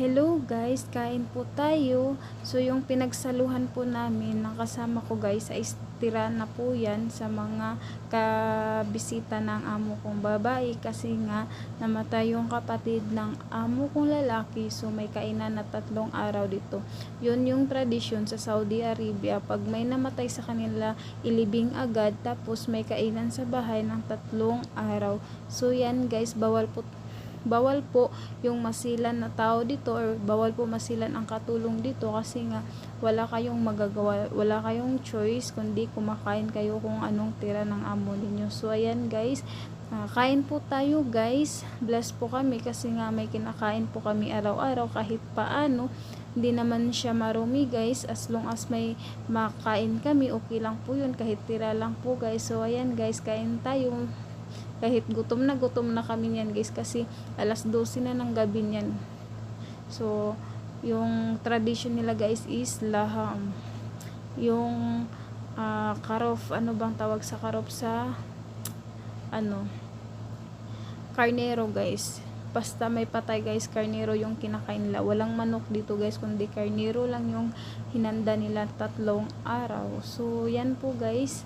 Hello guys, kain po tayo. So yung pinagsaluhan po namin, nakasama ko guys, ay tira na po yan sa mga kabisita ng amo kong babae kasi nga namatay yung kapatid ng amo kong lalaki so may kainan na tatlong araw dito. Yun yung tradisyon sa Saudi Arabia. Pag may namatay sa kanila, ilibing agad tapos may kainan sa bahay ng tatlong araw. So yan guys, bawal po bawal po yung masilan na tao dito or bawal po masilan ang katulong dito kasi nga wala kayong magagawa, wala kayong choice kundi kumakain kayo kung anong tira ng amo ninyo. So ayan guys, ah, kain po tayo guys. Bless po kami kasi nga may kinakain po kami araw-araw kahit paano. Hindi naman siya marumi guys as long as may makain kami okay lang po yun kahit tira lang po guys. So ayan guys, kain tayo kahit gutom na gutom na kami niyan guys kasi alas 12 na ng gabi niyan. So yung tradition nila guys is laham. Yung ah, karof ano bang tawag sa karof? Sa ano? Karnero guys. Basta may patay guys karnero yung kinakain nila. Walang manok dito guys kundi karnero lang yung hinanda nila tatlong araw. So yan po guys